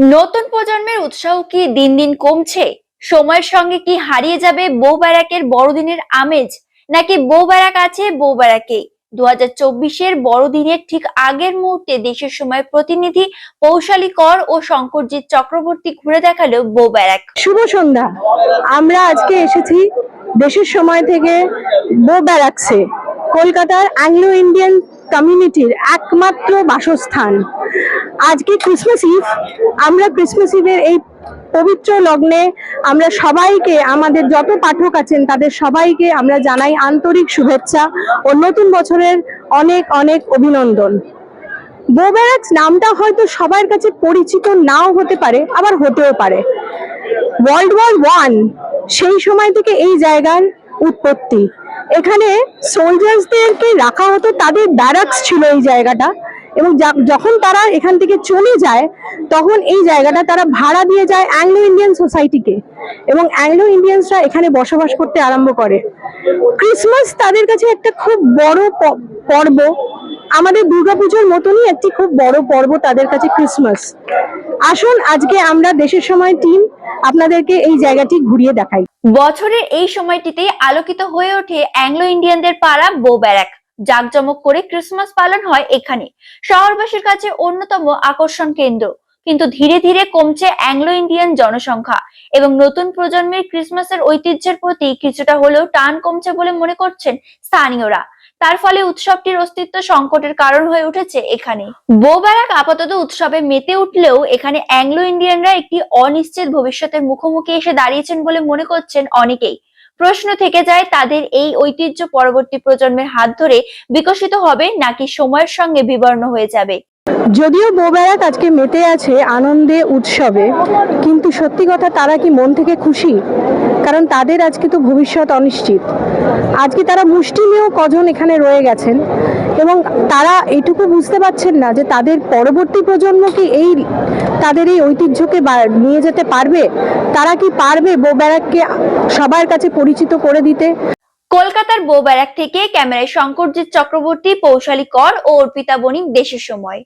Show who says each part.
Speaker 1: নতুন প্রজন্মের উৎসাহ কি দিন দিন কমছে? সময়ের সঙ্গে কি হারিয়ে যাবে বউ ব্যারাকের বড়দিনের আমেজ? নাকি বউ ব্যারাক আছে, বউ ব্যারাকে দু হাজার চব্বিশের বড়দিনের ঠিক আগের মুহূর্তে দেশের সময় প্রতিনিধি পৌশালী কর ও শঙ্করজিৎ চক্রবর্তী ঘুরে দেখাল বউ ব্যারাক।
Speaker 2: শুভ সন্ধ্যা। আমরা আজকে এসেছি দেশের সময় থেকে বো ব্যারাকসে কলকাতার অ্যাংলো ইন্ডিয়ান কমিউনিটির একমাত্র বাসস্থান। আজকে ক্রিসমাস ইভ আমরা ক্রিসমাস ইভের এই পবিত্র লগ্নে আমরা সবাইকে, আমাদের যত পাঠক আছেন, তাদের সবাইকে আমরা জানাই আন্তরিক শুভেচ্ছা ও নতুন বছরের অনেক অনেক অভিনন্দন। বোব্যারাক্স নামটা হয়তো সবার কাছে পরিচিত নাও হতে পারে, আবার হতেও পারে। ওয়ার্ল্ড ওয়ার ওয়ান সেই সময় থেকে এই জায়গার উৎপত্তি। এখানে সোলজার্সদেরকে রাখা হতো, তাদের ব্যারাক্স ছিল এই জায়গাটা। এবং যখন তারা এখান থেকে চলে যায়, তখন এই জায়গাটা তারা ভাড়া দিয়ে যায় অ্যাংলো ইন্ডিয়ান সোসাইটিকে এবং অ্যাংলো ইন্ডিয়ানসরা এখানে বসবাস করতে আরম্ভ করে। ক্রিসমাস তাদের কাছে একটা খুব বড় পর্ব। আমাদের দুর্গাপুজোর মতনই একটি খুব বড় পর্ব তাদের কাছে ক্রিসমাস আসুন, আজকে আমরা দেশের সময় টিম আপনাদেরকে এই জায়গাটি ঘুরিয়ে দেখাই।
Speaker 1: বছরের এই সময়টিতে আলোকিত হয়ে ওঠে অ্যাংলো ইন্ডিয়ানদের পাড়া বো ব্যারাক জাঁকজমক করে ক্রিসমাস পালন হয় এখানে। শহরবাসীর কাছে অন্যতম আকর্ষণ কেন্দ্র। কিন্তু ধীরে ধীরে কমছে অ্যাংলো ইন্ডিয়ান জনসংখ্যা এবং নতুন প্রজন্মের ক্রিসমাসের ঐতিহ্যের প্রতি কিছুটা হলেও টান কমছে বলে মনে করছেন স্থানীয়রা। তার ফলে উৎসবটির অস্তিত্ব সংকটের কারণ হয়ে উঠেছে এখানে। বৌবারাক আপাতত উৎসবে মেতে উঠলেও এখানে অ্যাংলো ইন্ডিয়ানরা একটি অনিশ্চিত ভবিষ্যতের মুখোমুখি এসে দাঁড়িয়েছেন বলে মনে করছেন অনেকেই। প্রশ্ন থেকে যায়, তাদের এই ঐতিহ্য পরবর্তী প্রজন্মের হাত ধরে বিকশিত হবে নাকি সময়ের সঙ্গে বিবর্ণ হয়ে যাবে?
Speaker 2: যদিও বৌবেড়াক আজকে মেতে আছে আনন্দে, উৎসবে, কিন্তু সত্যি কথা তারা কি মন থেকে খুশি? কারণ তাদের আজকে তো ভবিষ্যৎ অনিশ্চিত। আজকে তারা মুষ্টিমেয় কজন এখানে রয়ে গেছেন এবং তারা এইটুকু বুঝতে পারছেন না যে তাদের পরবর্তী প্রজন্ম কি এই, তাদের এই ঐতিহ্যকে নিয়ে যেতে পারবে? তারা কি পারবে বৌবেড়াককে সবার কাছে পরিচিত করে দিতে?
Speaker 1: কলকাতার বউ ব্যারাক থেকে ক্যামেরায় শঙ্করজিৎ চক্রবর্তী পৌশালী কর ও অর্পিতা বণিক দেশের সময়।